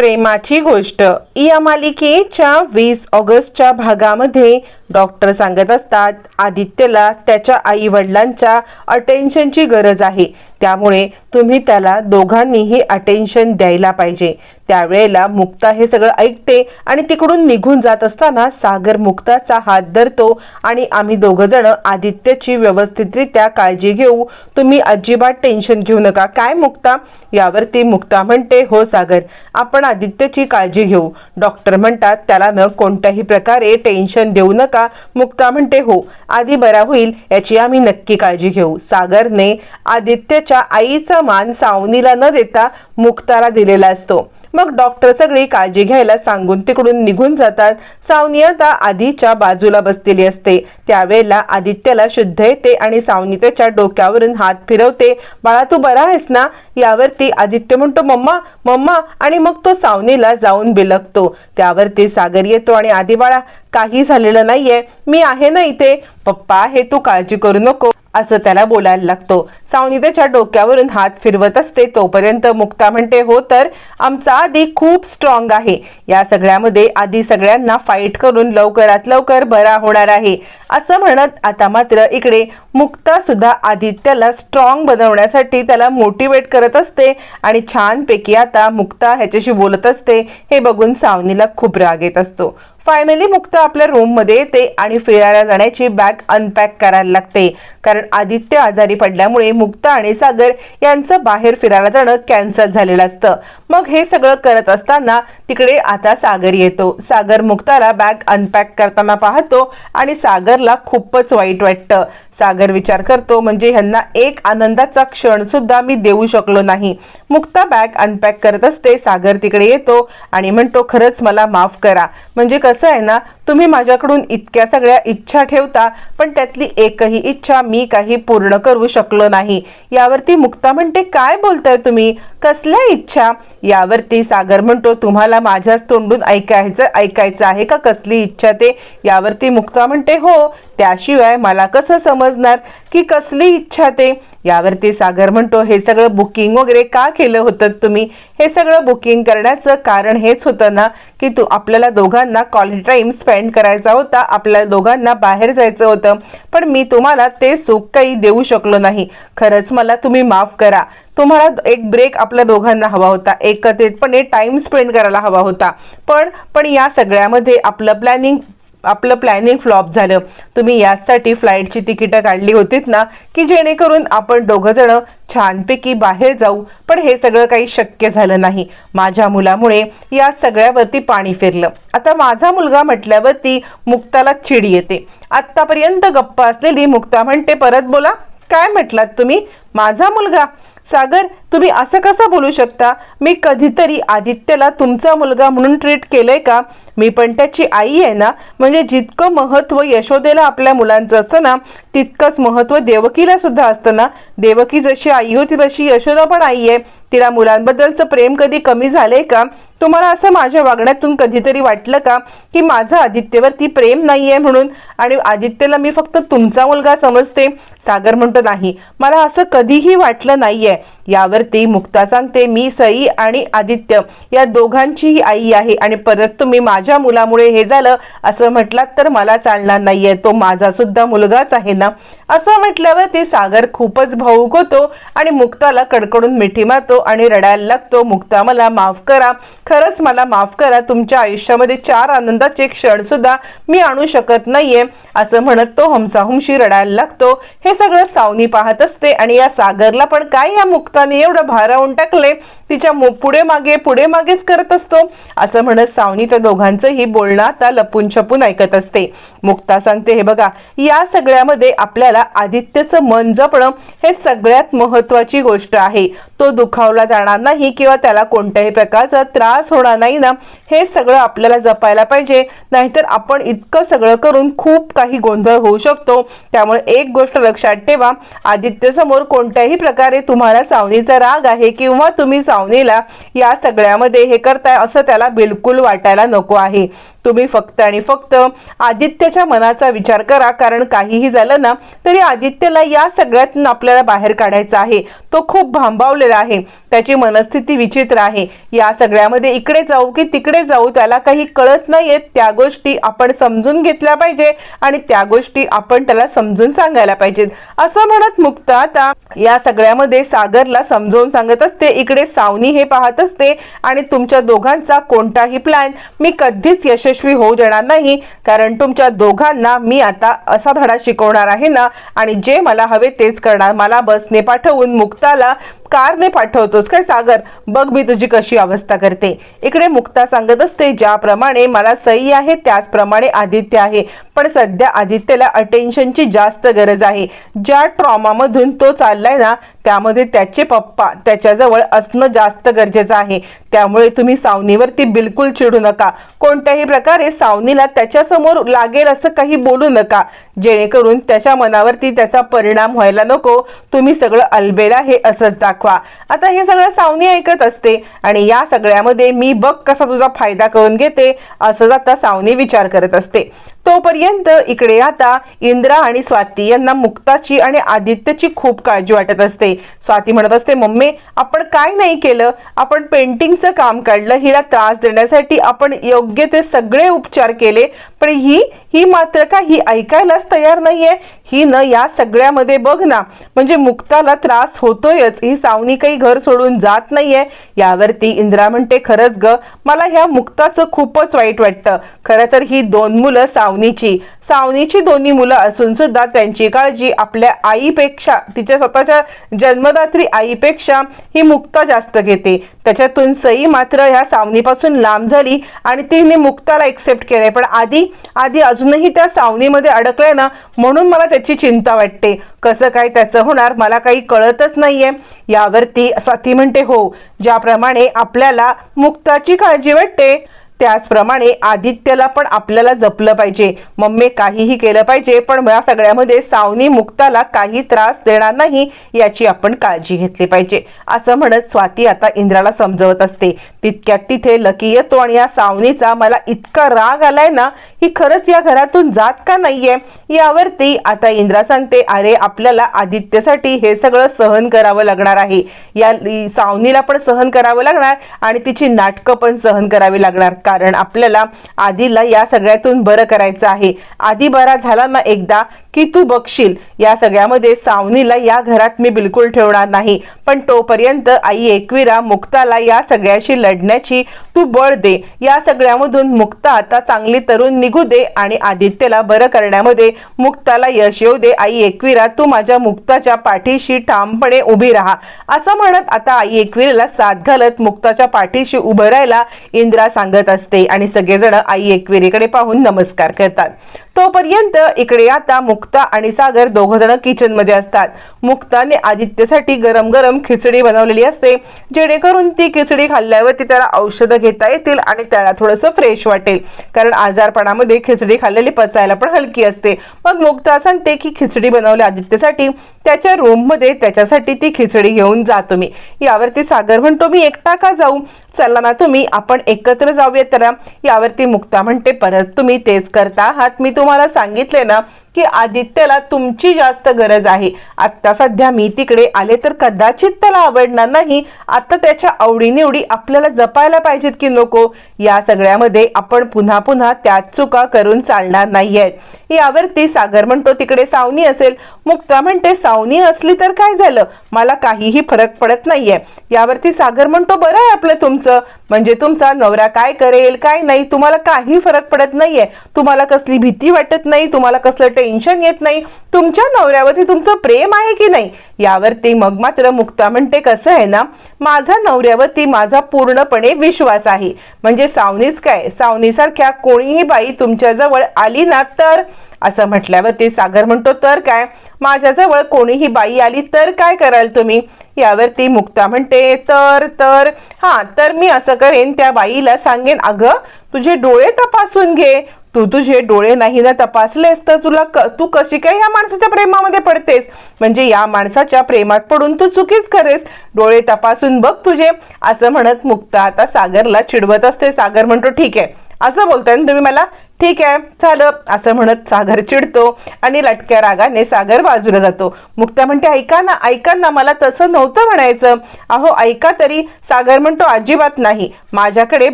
प्रेमाची गोष्ट. या मालिकेच्या वीस ऑगस्टच्या भागामध्ये डॉक्टर सांगत असतात आदित्यला त्याच्या आई वडिलांच्या अटेन्शनची गरज आहे. त्यामुळे तुम्ही त्याला दोघांनीही अटेन्शन द्यायला पाहिजे. त्यावेळेला मुक्ता हे सगळं ऐकते आणि तिकडून निघून जात असताना सागर मुक्ताचा हात धरतो आणि आम्ही दोघं जण आदित्यची व्यवस्थितरित्या काळजी घेऊ. तुम्ही अजिबात टेन्शन घेऊ नका. काय मुक्ता? यावरती मुक्ता म्हणते हो सागर आपण आदित्यची काळजी घेऊ. डॉक्टर म्हणतात त्याला न कोणत्याही प्रकारे टेन्शन देऊ नका. मुक्ता म्हणते हो आधी बरा होईल याची आम्ही नक्की काळजी घेऊ. सागरने आदित्यच्या आईचा मान सावनीला न देता मुक्ताला दिलेला असतो. मग डॉक्टर सगळी काळजी घ्यायला सांगून तिकडून निघून जातात. सावनी आता आधीच्या बाजूला बसलेली असते. त्यावेळेला आदित्यला शुद्ध येते आणि सावनी त्याच्या डोक्यावरून हात फिरवते. बाळा तू बरा आहेस ना? यावरती आदित्य म्हणतो मम्मा मम्मा. आणि मग तो सावनीला जाऊन बिलगतो. त्यावरती सागर येतो आणि आधी बाळा काही झालेलं नाहीये. मी आहे ना इथे. पप्पा हे तू काळजी करू नको असं त्याला बोलायला लागतो. सावनी त्याच्या डोक्यावरून हात फिरवत असते. तोपर्यंत मुक्ता म्हणते हो तर आमचा आधी खूप स्ट्रॉंग आहे. या सगळ्यामध्ये आधी सगळ्यांना फाईट करून लवकरात लवकर बरा होणार आहे. असं म्हणत आता मात्र इकडे मुक्ता सुद्धा आदित्याला स्ट्रॉंग बनवण्यासाठी त्याला मोटिवेट करत असते. आणि छानपैकी आता मुक्ता ह्याच्याशी बोलत असते. हे बघून सावनीला खूप राग येत असतो. फायनली मुक्त आपल्या रूममध्ये येते आणि फिरायला जाण्याची बॅग अनपॅक करायला लागते. कारण आदित्य आजारी पडल्यामुळे मुक्ता आणि सागर यांचं बाहेर फिरायला जाणं कॅन्सल झालेलं असतं. मग हे सगळं करत असताना तिकडे आता सागर येतो. सागर मुक्ताला बॅग अनपॅक करताना पाहतो आणि सागरला खूपच वाईट वाटतं. सागर विचार करतो म्हणजे ह्यांना एक आनंदाचा क्षण सुद्धा मी देऊ शकलो नाही. मुक्ता बॅग अनपॅक करत असते सागर तिकडे येतो आणि म्हणतो खरंच मला माफ करा. म्हणजे कसं आहे ना तुम्ही माझ्याकडून इतक्या सगळ्या इच्छा ठेवता पण त्यातली एकही इच्छा मी काही पूर्ण करू शकलो नाही. यावरती मुक्ता म्हणते काय बोलताय तुम्ही? कसल्या इच्छा? यावरती सागर म्हणतो तुम्हाला माझ्याच तोंडून ऐकायचं ऐकायचं आहे का? कसली इच्छा ते? यावरती मुक्ता म्हणते हो त्याशिवाय मला कसं समजणार की कसली इच्छा ते. यावरती सागर म्हणतो हे सगळं बुकिंग वगैरे का केलं होतं तुम्ही? हे सगळं बुकिंग करण्याचं कारण हेच होतं ना की तू आपल्याला दोघांना कॉलेज टाईम स्पेंड करायचा होता आपल्या दोघांना बाहेर जायचं होतं. पण मी तुम्हाला ते सुख काही देऊ शकलो नाही. खरंच मला तुम्ही माफ करा. तुम्हाला एक ब्रेक आपल्या दोघांना हवा होता. एकत्रितपणे टाइम स्पेंड करायला हवा होता. पण पण या सगळ्यामध्ये आपलं प्लॅनिंग आपलं प्लॅनिंग फ्लॉप झालं. तुम्ही यासाठी फ्लाईटची तिकीटं काढली होतीत ना की जेणेकरून आपण दोघंजणं छानपैकी बाहेर जाऊ. पण हे सगळं काही शक्य झालं नाही. माझ्या मुलामुळे या सगळ्यावरती पाणी फिरलं. आता माझा मुलगा म्हटल्यावरती मुक्ताला चिड येते. आत्तापर्यंत गप्पा असलेली मुक्ता म्हणते परत बोला. काय म्हटलात तुम्ही? माझा मुलगा. सागर तुम्ही असं कसं बोलू शकता? मी कधीतरी आदित्यला तुमचा मुलगा म्हणून ट्रीट केलंय का? मी पण त्याची आई आहे ना? म्हणजे जितकं महत्त्व यशोदेला आपल्या मुलांचं असतं ना तितकंच महत्त्व देवकीला सुद्धा असतं ना? देवकी जशी आई होती तशी यशोदा पण आई आहे. तिला मुलांबद्दलचं प्रेम कधी कमी झालंय का? तुम्हाला असं माझ्या वागण्यातून कधीतरी वाटलं का? की माझं आदित्यवरती प्रेम नाही आहे म्हणून आणि आदित्यला मी फक्त तुमचा मुलगा समजते? सागर म्हणतो नाही. मला असं कधीही वाटलं नाही आहे यावरती मुक्ता सांगते मी सई आणि आदित्य या दोघांचीही आई आहे आणि परत तुम्ही माझ्या मुलामुळे हे झालं असं म्हटलात तर मला चालणार नाहीये. तो माझा सुद्धा मुलगाच आहे ना? असं म्हटल्यावर ते सागर खूपच भाऊक होतो आणि मुक्ताला कडकडून मिठी मारतो आणि रडायला लागतो मुक्ता मला माफ करा. खरंच मला माफ करा. तुमच्या आयुष्यामध्ये चार आनंदाचे क्षण सुद्धा मी आणू शकत नाहीये. असं म्हणत तो हमसाहुमशी रडायला लागतो. हे सगळं सावनी पाहत असते आणि या सागरला पण काय या मुक्ताने एवढं भारावून टाकले तिच्या पुढे मागे पुढे मागेच करत असतो. असं म्हणत सावनी त्या दोघांचंही बोलणं आता लपून छपून ऐकत असते. मुक्ता सांगते हे बघा या सगळ्यामध्ये आपल्याला आदित्यचं मन जपणं हे सगळ्यात महत्वाची गोष्ट आहे. तो दुखावला जाणार नाही किंवा त्याला कोणत्याही प्रकारचा त्रास होणार नाही ना. हे सगळं आपल्याला जपायला पाहिजे. नाहीतर आपण इतकं सगळं करून खूप काही गोंधळ होऊ शकतो. त्यामुळे एक गोष्ट लक्षात ठेवा. आदित्य समोर कोणत्याही प्रकारे तुम्हाला सावनीचा राग आहे किंवा तुम्ही सावनीला या सगळ्यामध्ये हे करताय असं त्याला बिलकुल वाटायला नको आहे. तुम्ही फक्त आणि फक्त आदित्यच्या मनाचा विचार करा. कारण काहीही झालं ना तरी आदित्यला या सगळ्यातून आपल्याला बाहेर काढायचं आहे. तो खूप भांबावलेला आहे. त्याची मनस्थिती विचित्र आहे. या सगळ्यामध्ये इकडे जाऊ की तिकडे जाऊ त्याला काही कळत नाहीयेत त्या गोष्टी आपण समजून घेतल्या पाहिजे आणि त्या गोष्टी आपण त्याला समजून सांगायला पाहिजेत. असं म्हणत मुक्ता आता या सगळ्यामध्ये सागरला समजावून सांगत असते इकडे सावनी हे पाहत असते आणि तुमच्या दोघांचा कोणताही प्लॅन मी कधीच यशस्वी होऊ देणार नाही कारण तुमच्या दोघांना मी आता असा धडा शिकवणार आहे ना. आणि जे मला हवे तेच करणार. मला बसने पाठवून मुक्ताला कारने पाठवतोस काय सागर? बघ मी तुझी कशी अवस्था करते. इकडे मुक्ता सांगत असते ज्याप्रमाणे मला सई आहे त्याचप्रमाणे आदित्य आहे. पण सध्या आदित्यला अटेन्शनची जास्त गरज आहे. ज्या ट्रॉमामधून तो चाललाय ना त्यामध्ये त्याचे पप्पा त्याच्याजवळ असणं जास्त गरजेचं आहे. त्यामुळे तुम्ही सावनीवरती बिलकुल चिडू नका. कोणत्याही प्रकारे सावनीला त्याच्यासमोर लागेल असं काही बोलू नका. जेणेकरून त्याच्या मनावरती त्याचा परिणाम व्हायला नको. तुम्ही सगळं अलबेला हे असंच दाखवा. आता हे सगळं सावनी ऐकत असते आणि या सगळ्यामध्ये मी बघ कसा तुझा फायदा करून घेते असं आता सावनी विचार करत असते. तोपर्यंत इकडे आता इंद्रा आणि स्वाती यांना मुक्ताची आणि आदित्यची खूप काळजी वाटत असते. स्वाती म्हणत असते मम्मी आपण काय नाही केलं? आपण पेंटिंगचं काम काढलं. हिला त्रास देण्यासाठी आपण योग्य ते सगळे उपचार केले. पण ही ही मात्र का ही ऐकायलाच तयार नाहीये. ही न या सगळ्यामध्ये बघ ना. म्हणजे मुक्ताला त्रास होतोयच. ही सावनी काही घर सोडून जात नाहीये. यावरती इंद्रा म्हणते खरंच ग मला ह्या मुक्ताचं खूपच वाईट वाटतं. खरं तर ही दोन मुलं सावनीची. सावनीची दोन्ही मुलं असून सुद्धा त्यांची काळजी आपल्या आईपेक्षा तिच्या स्वतःच्या जन्मदात्री आईपेक्षा ही मुक्ता जास्त घेते. त्याच्यातून सई मात्र ह्या सावनीपासून लांब झाली आणि तिने मुक्ताला एक्सेप्ट केलंय. पण आधी आधी अजूनही त्या सावनीमध्ये अडकलंय ना म्हणून मला त्याची चिंता वाटते. कसं काय त्याचं होणार मला काही कळतच नाहीये. यावरती स्वाती म्हणते हो ज्याप्रमाणे आपल्याला मुक्ताची काळजी वाटते त्याचप्रमाणे आदित्यला पण आपल्याला जपलं पाहिजे. मम्मी काहीही केलं पाहिजे पण या सगळ्यामध्ये सावनी मुक्ताला काही त्रास देणार नाही याची आपण काळजी घेतली पाहिजे. असं म्हणत स्वाती आता इंद्राला समजवत असते. तितक्यात तिथे लकी येतो आणि या सावनीचा मला इतका राग आलाय ना ही खरंच या घरातून जात का नाहीये? यावरती आता इंद्रा सांगते अरे आपल्याला आदित्यसाठी हे सगळं सहन करावं लागणार आहे. या सावनीला पण सहन करावं लागणार आणि तिची नाटकं पण सहन करावी लागणार. कारण आपल्याला आधीला या सगळ्यातून बरं करायचं आहे. आधी बरा झाला ना एकदा की तू बघशील. या सगळ्यामध्ये सावनीला या घरात मी बिलकुल ठेवणार नाही. पण तोपर्यंत आई एकविरा मुक्ताला या सगळ्याशी लढण्याची तू बळ दे. या सगळ्यामधून मुक्ता आता चांगली तरुण निघू दे आणि आदित्यला बरं करण्यामध्ये मुक्ताला यश येऊ दे. आई एकविरा तू माझ्या मुक्ताच्या पाठीशी ठामपणे उभी राहा. असं म्हणत आता आई एकविरेला साथ घालत मुक्ताच्या पाठीशी उभं राहायला इंद्रा सांगत असते आणि सगळेजण आई एकविरेकडे पाहून नमस्कार करतात. तोपर्यंत इकडे आता मुक्ता आणि सागर दोघ जण किचनमध्ये असतात. मुक्ताने आदित्यसाठी गरम गरम खिचडी बनवलेली असते जेणेकरून ती खिचडी खाल्ल्यावरती त्याला औषधं घेता येतील आणि त्याला थोडस फ्रेश वाटेल. कारण आजारपणामध्ये खिचडी खाल्लेली पचायला पण हलकी असते. मग मुक्ता सांगते की खिचडी बनवली आदित्यसाठी त्याच्या रूममध्ये त्याच्यासाठी ती खिचडी घेऊन जा तुम्ही. यावरती सागर म्हणतो मी एकटा का जाऊ? चला ना तुम्ही आपण एकत्र जाऊया तर यावरती मुक्ता म्हणते परत तुम्ही तेच करता आहात मी तुम्हाला सांगितले ना की आदित्यला तुमची जास्त गरज आहे. आत्ता सध्या मी तिकडे आले तर कदाचित त्याला आवडणार नाही. आता त्याच्या आवडीनिवडी आपल्याला जपायला पाहिजेत की नको? या सगळ्यामध्ये आपण पुन्हा पुन्हा त्याच चुका करून चालणार नाहीयेत. यावरती सागर म्हणतो तिकडे सावनी असेल. मुक्ता म्हणते सावनी असली तर काय झालं? मला काहीही फरक पडत नाहीये. यावरती सागर म्हणतो बरं आहे आपलं तुमचं. म्हणजे तुमचा नवरा काय करेल काय नाही तुम्हाला काही फरक पडत नाहीये. तुम्हाला कसली भीती वाटत नाही तुम्हाला कसलं टेन्शन येत नाही. तुमच्या नवऱ्यावरती तुमचं प्रेम आहे की नाही? यावरती मग मात्र मुक्ता म्हणते कसं आहे ना माझा नवऱ्यावरती माझा पूर्णपणे विश्वास आहे. म्हणजे सावनीच काय? सावनीसारख्या कोणीही बाई तुमच्याजवळ आली ना तर? असं म्हटल्यावरती सागर म्हणतो तर काय? माझ्याजवळ कोणीही बाई आली तर काय कराल तुम्ही? यावरती मुक्ता म्हणते तर तर हा तर मी असं करेन त्या बाईला सांगेन अगं तुझे डोळे तपासून घे. तू तुझे डोळे नाही ना तपासलेस तर तुला तू कशी काय या माणसाच्या प्रेमामध्ये पडतेस? म्हणजे या माणसाच्या प्रेमात पडून तू चुकीच करेस. डोळे तपासून बघ तुझे. असं म्हणत मुक्ता आता सागरला चिडवत असते. सागर म्हणतो ठीक आहे. असं बोलताय ना तुम्ही मला? ठीक आहे झालं असं म्हणत सागर चिडतो आणि लटक्या रागाने सागर बाजूला जातो. मुक्ता म्हणते ऐका ना ऐका ना मला तसं नव्हतं म्हणायचं. अहो ऐका तरी. सागर म्हणतो अजिबात नाही. माझ्याकडे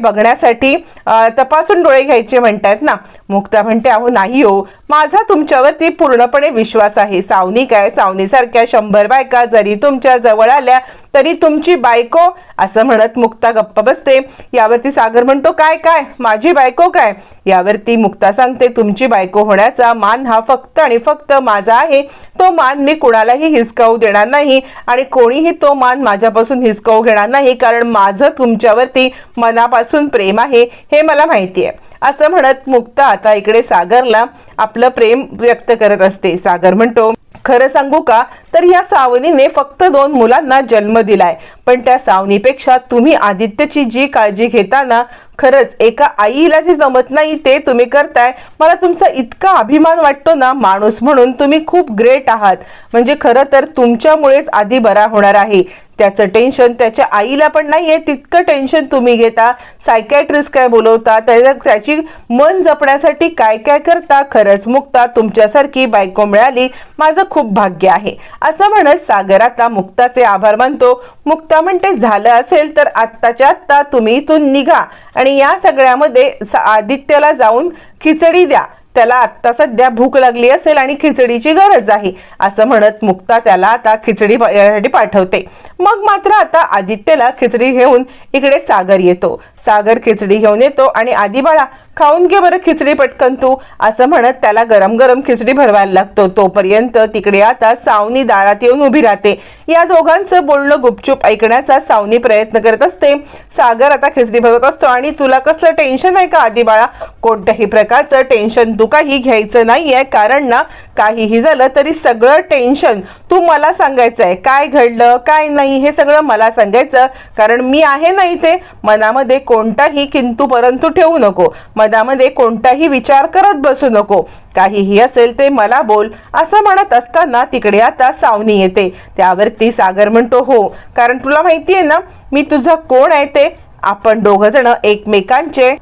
बघण्यासाठी तपासून डोळे घ्यायचे म्हणतायत ना. मुक्ता म्हणते अहो नाही हो. माझा तुमच्यावरती पूर्णपणे विश्वास आहे. सावनी काय? सावनीसारख्या शंभर बायका जरी तुमच्या जवळ आल्या तरी तुमची बायको असं म्हणत मुक्ता गप्प बसते. यावरती सागर म्हणतो काय काय? माझी बायको काय? यावरती मुक्ता सांगते तुमची बायको होण्याचा मान हा फक्त आणि फक्त माझा आहे. तो मान मी कुणालाही हिसकावू देणार नाही आणि कोणीही तो मान माझ्यापासून हिसकावू घेणार नाही कारण माझं तुमच्यावरती मनापासून प्रेम आहे हे मला माहिती आहे. असं म्हणत मुक्ता आता इकडे सागरला आपलं प्रेम व्यक्त करत असते. सागर म्हणतो खरं सांगू का? तर या सावनीने फक्त दोन मुलांना जन्म दिलाय. पण त्या सावनीपेक्षा तुम्ही आदित्यची जी काळजी घेताना खरंच एका आईला जे जमत नाही ते तुम्ही करताय. मला तुमचा इतका अभिमान वाटतो ना माणूस म्हणून तुम्ही खूप ग्रेट आहात. म्हणजे खरं तर तुमच्यामुळेच आधी बरा होणार आहे. त्याचं टेन्शन त्याच्या आईला पण नाही आहे तितकं टेन्शन तुम्ही घेता. सायकॅट्रिस्ट काय बोलवता? त्याच्या त्याची मन जपण्यासाठी काय काय करता? खरंच मुक्ता तुमच्यासारखी बायको मिळाली माझं खूप भाग्य आहे. असं म्हणत सागर आता मुक्ताचे आभार मानतो. मुक्ता म्हणते झालं असेल तर आत्ताच्या आत्ता तुम्ही इथून निघा आणि या सगळ्यामध्ये आदित्यला जाऊन खिचडी द्या. त्याला आत्ता सध्या भूक लागली असेल आणि खिचडीची गरज आहे असं म्हणत मुक्ता त्याला आता खिचडी पाठवते. मग मात्र आता आदित्यला खिचडी घेऊन इकडे सागर येतो. सागर खिचडी घेऊन येतो आणि आधी बाळा खाऊन घे बरं खिचडी पटकन तू असं म्हणत त्याला गरम गरम खिचडी भरवायला लागतो. तोपर्यंत तिकडे आता सावनी दारात येऊन उभी राहते. या दोघांचं बोलणं गुपचूप ऐकण्याचा सावनी प्रयत्न करत असते. सागर आता खिचडी भरवत असतो आणि तुला कसलं टेन्शन आहे का आधी बाळा? कोणत्याही प्रकारचं टेन्शन तू काही घ्यायचं नाहीये. कारण ना काहीही झालं तरी सगळं टेन्शन तू मला सांगायचं आहे काय घडलं काय नाही हे सगळं मला सांगायचं कारण मी आहे ना इथे. मनामध्ये कोणताही किंतू परंतु ठेवू नको. मनामध्ये कोणताही विचार करत बसू नको. काहीही असेल ते मला बोल असं म्हणत असताना तिकडे आता सावनी येते. त्यावरती सागर म्हणतो हो. कारण तुला माहिती आहे ना मी तुझं कोण आहे ते? आपण दोघं जण एकमेकांचे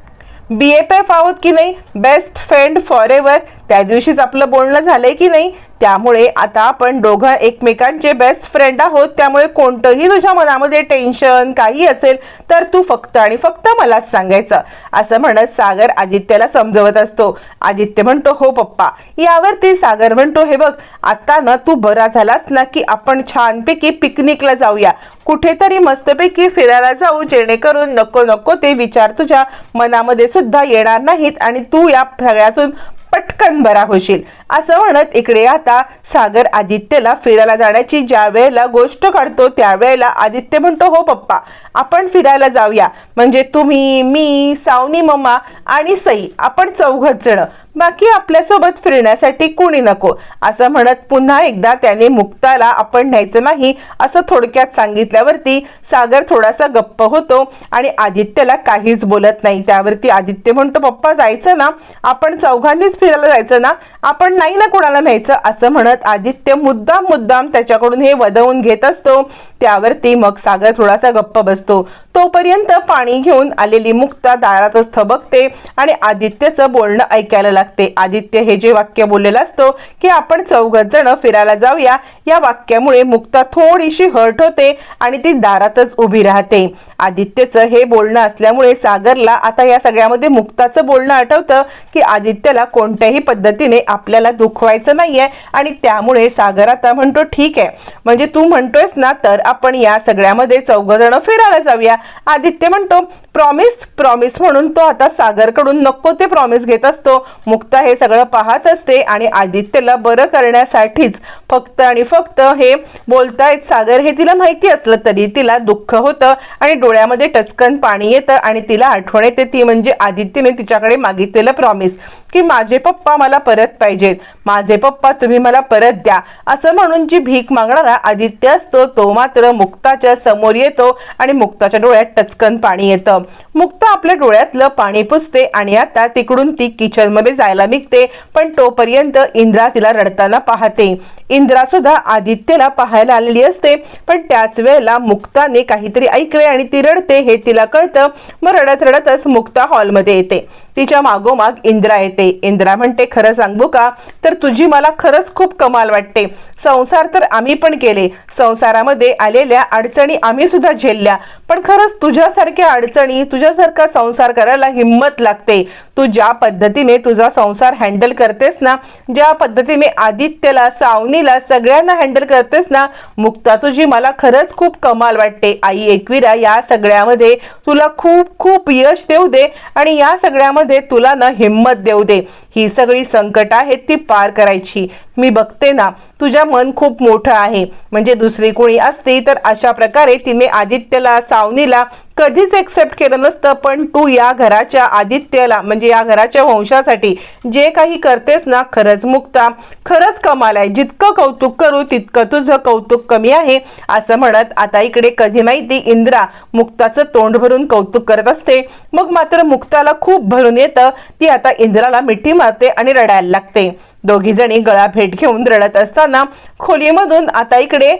बी एफ एफ आहोत की नाही? बेस्ट फ्रेंड फॉर एव्हर त्या दिवशीच आपलं बोलणं झालंय की नाही? त्यामुळे आता आपण दोघं एकमेकांचे बेस्ट फ्रेंड आहोत. त्यामुळे कोणतंही तुझ्या मनामध्ये टेन्शन काही असेल तर तू फक्त आणि फक्त मलाच सांगायचं. असं म्हणत सागर आदित्यला समजवत असतो. आदित्य म्हणतो हो पप्पा. यावरती सागर म्हणतो हे बघ आता ना तू बरा झालास ना की आपण छानपैकी पिकनिकला जाऊया. कुठेतरी मस्तपैकी फिरायला जाऊ जेणेकरून नको नको ते विचार तुझ्या मनामध्ये सुद्धा येणार नाहीत आणि तू या सगळ्यातून पटकन बरा होशील. असं म्हणत इकडे आता सागर आदित्यला फिरायला जाण्याची ज्या वेळेला गोष्ट काढतो त्यावेळेला आदित्य म्हणतो हो पप्पा आपण फिरायला जाऊया. म्हणजे तुम्ही मी सावनी मम्मा आणि सई आपण चौघच जण. बाकी आपल्यासोबत फिरण्यासाठी कुणी नको. असं म्हणत पुन्हा एकदा त्याने मुक्ताला आपण न्यायचं नाही असं थोडक्यात सांगितल्यावरती सागर थोडासा गप्प होतो आणि आदित्यला काहीच बोलत नाही. त्यावरती आदित्य म्हणतो पप्पा जायचं ना? आपण चौघांनीच फिरायला जायचं ना? आपण नाही ना कोणाला न्यायचं असं म्हणत आदित्य मुद्दाम मुद्दाम त्याच्याकडून हे वदवून घेत असतो. त्यावरती मग सागर थोडासा गप्प बसतो. तोपर्यंत पाणी घेऊन आलेली मुक्ता दारातच थबकते आणि आदित्यचं बोलणं ऐकायला लागते. आदित्य हे जे वाक्य बोललेलं असतो की आपण चौघत जण फिरायला जाऊया या वाक्यामुळे मुक्ता थोडीशी हर्ट होते आणि ती दारातच उभी राहते. आदित्यचं हे बोलणं असल्यामुळे सागरला आता या सगळ्यामध्ये मुक्ताचं बोलणं आठवतं की आदित्यला कोणत्याही पद्धतीने आपल्याला दुखवायचं नाहीये आणि त्यामुळे सागर आता म्हणतो ठीक आहे. म्हणजे तू म्हणतोयस ना तर आपण या सगळ्यामध्ये चौघजण फिरायला जाऊया. आदित्य म्हणतो प्रॉमिस प्रॉमिस म्हणून तो आता सागरकडून नको ते प्रॉमिस घेत असतो. मुक्ता हे सगळं पाहत असते आणि आदित्यला बरं करण्यासाठीच फक्त आणि फक्त हे बोलतायत सागर हे तिला माहिती असलं तरी तिला दुःख होतं आणि डोळ्यामध्ये टचकन पाणी येतं आणि तिला आठवण येते ती म्हणजे आदित्यने तिच्याकडे मागितलेलं प्रॉमिस की माझे पप्पा मला परत पाहिजेत. माझे पप्पा तुम्ही मला परत द्या. असं म्हणून जी भीक मागणारा आदित्य असतो तो मात्र मुक्ताच्या समोर येतो आणि मुक्ताच्या डोळ्यात टचकन पाणी येतं. मुक्ता आपल्या डोळ्यातलं पाणी पुसते आणि आता तिकडून ती किचनमध्ये जायला निघते पण तोपर्यंत इंद्रा तिला रडताना पाहते. इंद्रा सुद्धा आदित्यला पाहायला आलेली असते पण त्याच वेळेला मुक्ताने काहीतरी ऐकले आणि ती रडते हे तिला कळतं. मग रडत रडतच मुक्ता हॉलमध्ये येते. तिच्या मागोमाग इंद्रा येते. इंद्रा म्हणते खरं सांगू का? तर तुझी मला खरंच खूप कमाल वाटते. संसार तर आम्ही पण केले. संसारामध्ये आलेल्या अडचणी आम्ही सुद्धा झेलल्या. पण खरंच तुझ्यासारख्या अडचणी तुझ्यासारखा संसार करायला हिंमत लागते. तू ज्या पद्धतीने तुझा संसार हँडल करतेस ना ज्या पद्धतीने आदित्यला सावनीला सगळ्यांना हँडल करतेस ना मुक्ता तुझी मला खरंच खूप कमाल वाटते. आई एकविरा या सगळ्यामध्ये तुला खूप खूप यश देऊ दे आणि या सगळ्यामध्ये तुला ना हिंमत देऊ दे. ही सगळी संकट आहेत ती पार करायची. मी बघते ना तुझ्या मन खूप मोठं आहे. म्हणजे दुसरी कोणी असती तर अशा प्रकारे तिने आदित्यला सावनीला कधीच एक्सेप्ट केलं नसतं. पण तू या घराच्या आदित्यला म्हणजे या घराच्या वंशासाठी जे काही करतेस ना खरंच मुक्ता खरंच कमाल आहे. जितकं कौतुक करू तितकं तुझं कौतुक कमी आहे. असं म्हणत आता इकडे कधी माहिती इंद्रा मुक्ताचं तोंड भरून कौतुक करत असते. मग मात्र मुक्ताला खूप भरून येतं. ती आता इंद्राला मिठी जाते आणि रडायला लागते. दोघी जणी गळा भेट घेऊन रडत असताना खोलीमधून आता इकडे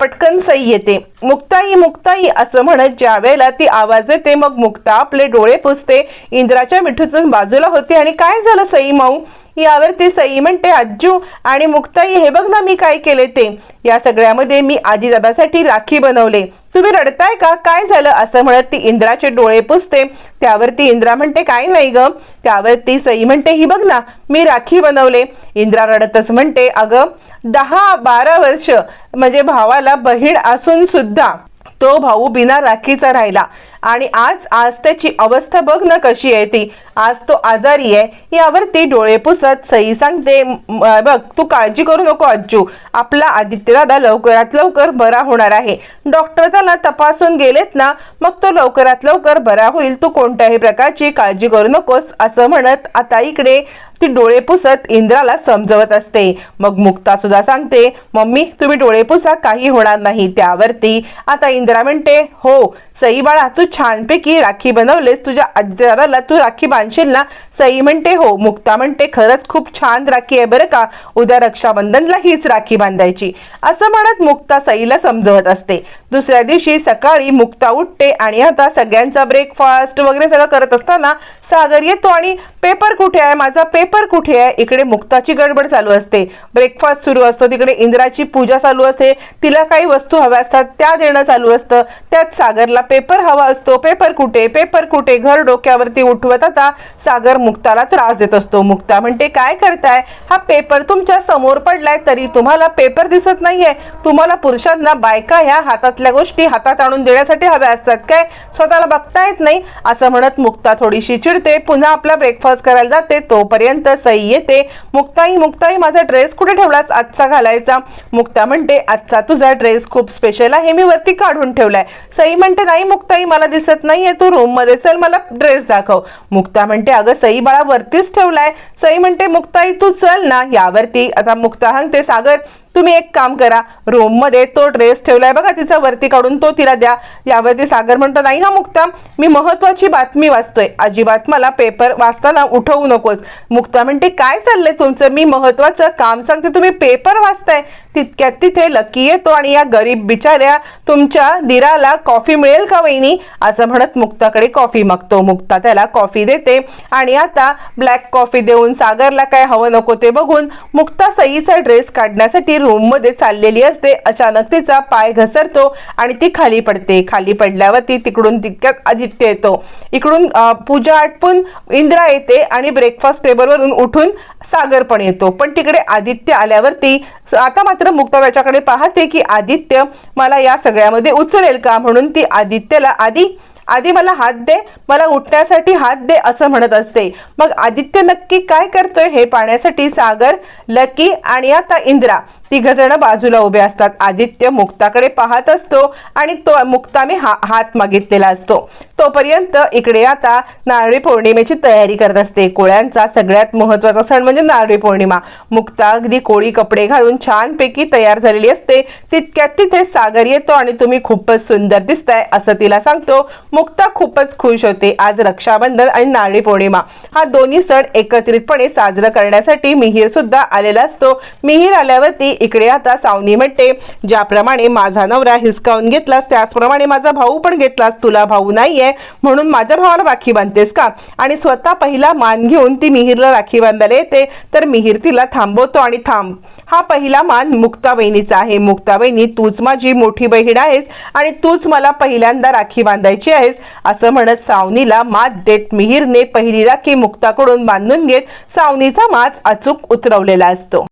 पटकन सई येते. मुक्ताई मुक्ताई असं म्हणत ज्या वेळेला ती आवाज देते मग मुक्ता आपले डोळे पुसते. इंद्राच्या मिठूतून बाजूला होते आणि काय झालं सई माऊ? यावरती सई म्हणते आज्जू आणि मुक्ताई हे बघ ना मी काय केले ते. या सगळ्यामध्ये मी आजीदादासाठी राखी बनवले. तुम्ही रडताय का? काय झालं? असं म्हणत ती इंद्राचे डोळे पुसते. त्यावरती इंद्रा म्हणते काय नाही ग. त्यावरती सई म्हणते ही बघ ना मी राखी बनवले. इंद्रा रडतच म्हणते अगं दहा बारा वर्ष म्हणजे भावाला बहीण असून सुद्धा तो भाऊ बिना राखीचा राहिला आणि आज आज त्याची अवस्था बघ ना कशी आहे ती. आज तो आजारी आहे. यावरती डोळे पुसत सई सांगते बघ तू काळजी करू नको अज्जू आपला आदित्य दादा लवकरात लवकर बरा होणार आहे. डॉक्टर त्याला तपासून गेलेत ना मग तो लवकरात लवकर बरा होईल. तू कोणत्याही प्रकारची काळजी करू नकोस असं म्हणत आता इकडे ती डोळे पुसत इंद्राला समजवत असते. मग मुक्ता सुद्धा सांगते मम्मी तुम्ही डोळे पुसा काही होणार नाही. त्यावरती आता इंद्रा म्हणते हो सई बाळा तू छानपैकी राखी बनवलेस. तुझ्या आजीदादाला तू राखी बांध सांगशील ना सई म्हणते हो मुक्ता म्हणते खरंच खूप छान राखी आहे बरं का. उद्या रक्षाबंधनला हीच राखी बांधायची. असं म्हणत मुक्ता सईला समजवत असते. दुसऱ्या दिवशी सकाळी मुक्ता उठते आणि आता सगळ्यांचा ब्रेकफास्ट वगैरे सगळं करत असताना सागर येतो आणि पेपर कुठे आहे? माझा पेपर कुठे आहे? इकडे मुक्ताची गडबड चालू असते. ब्रेकफास्ट सुरू असतो. तिकडे इंद्राची पूजा चालू असते. तिला काही वस्तू हव्या असतात त्या देणं चालू असतं. त्यात सागरला पेपर हवा असतो. पेपर कुठे? पेपर कुठे? घर डोक्यावरती उठवत आता सागर मुक्ताला त्रास देत असतो. मुक्ता म्हणते काय करताय? हा पेपर तुमच्यासमोर पडलाय तरी तुम्हाला पेपर दिसत नाहीये. तुम्हाला पुरुषांना बायका ह्या हातातल्या गोष्टी हातात आणून देण्यासाठी हव्या असतात. काय? स्वतःला बघता येत नाही. असं म्हणत मुक्ता थोडीशी चिडते. पुन्हा आपला ब्रेकफास्ट करायला जाते तोपर्यंत सई येते. मुक्ताई मुक्ताई माझा ड्रेस कुठे ठेवलास? आजचा घालायचा. मुक्ता म्हणते आजचा तुझा ड्रेस खूप स्पेशल आहे. मी वरती काढून ठेवलाय. सई म्हणते नाही मुक्ताई मला दिसत नाहीये. तू रूममध्ये चल मला ड्रेस दाखव. मुक्ता म्हणते अगं सई बाळा वरतीच ठेवलाय. सई म्हणते मुक्ताई तू चल ना यावरती. आता मुक्ता सांगते सागर तुम्ही एक काम करा रूममध्ये तो ड्रेस ठेवलाय बघा तिचा वरती काढून तो तिला द्या. यावरती सागर म्हणतो नाही हा मुक्ता मी महत्वाची बातमी वाचतोय. अजिबात मला पेपर वाचताना उठवू नकोस. मुक्ता म्हणते काय चाललंय तुमचं? मी महत्वाचं काम सांगते तुम्ही पेपर वाचताय. तितक्यात तिथे लकी येतो आणि या गरीब बिचाऱ्या तुमच्या दिराला कॉफी मिळेल का वहिनी? असं म्हणत मुक्ताकडे कॉफी मागतो. मुक्ता त्याला कॉफी देते आणि आता ब्लॅक कॉफी देऊन सागरला काय हवं नको ते बघून मुक्ता सईचा ड्रेस काढण्यासाठी रूममध्ये चाललेली असते. अचानक तिचा पाय घसरतो आणि ती खाली पडते. खाली पडल्यावरती तिकडून तितक्यात आदित्य येतो. इकडून पूजा आटपून इंद्रा येते आणि ब्रेकफास्ट टेबलवरून उठून सागर पण येतो. पण तिकडे आदित्य आल्यावरती आता मात्र मुक्ताबाईच्याकडे पाहते की आदित्य मला या सगळ्यामध्ये उचलेल का? म्हणून ती आदित्यला आधी आधी मला हात दे मला उठण्यासाठी हात दे असं म्हणत असते. मग आदित्य नक्की काय करतोय हे पाहण्यासाठी सागर लकी आणि आता इंद्रा तिघ जण बाजूला उभे असतात. आदित्य मुक्ताकडे पाहत असतो आणि तो मुक्ताने हा हात मागितलेला असतो. तोपर्यंत इकडे आता नारळी पौर्णिमेची तयारी करत असते. कोळ्यांचा सगळ्यात महत्त्वाचा सण म्हणजे नारळी पौर्णिमा. मुक्ता अगदी कोळी कपडे घालून छानपैकी तयार झालेली असते. तितक्यात तिथे सागर येतो आणि तुम्ही खूपच सुंदर दिसताय असं तिला सांगतो. मुक्ता खूपच खुश होते. आज रक्षाबंधन आणि नारळी पौर्णिमा. हा दोन्ही सण एकत्रितपणे साजरा करण्यासाठी मिहीर सुद्धा आलेला असतो. मिहीर आल्यावरती इकडे आता सावनी म्हणते ज्याप्रमाणे माझा नवरा हिसकावून घेतलास त्याचप्रमाणे माझा भाऊ पण घेतलास तुला भाऊ नाहीये म्हणून माझ्या भावाला राखी बांधतेस का? आणि स्वतः पहिला मान घेऊन ती मिहीरला राखी बांधायला येते तर मिहीर तिला थांबवतो आणि थांब. हा पहिला मान मुक्ता बहिणीचा आहे. मुक्ता बहिणी तूच माझी मोठी बहीण आहेस आणि तूच मला पहिल्यांदा राखी बांधायची आहेस असं म्हणत सावनीला मात देत मिहीरने पहिली राखी मुक्ताकडून बांधून घेत सावनीचा माच अचूक उतरवलेला असतो.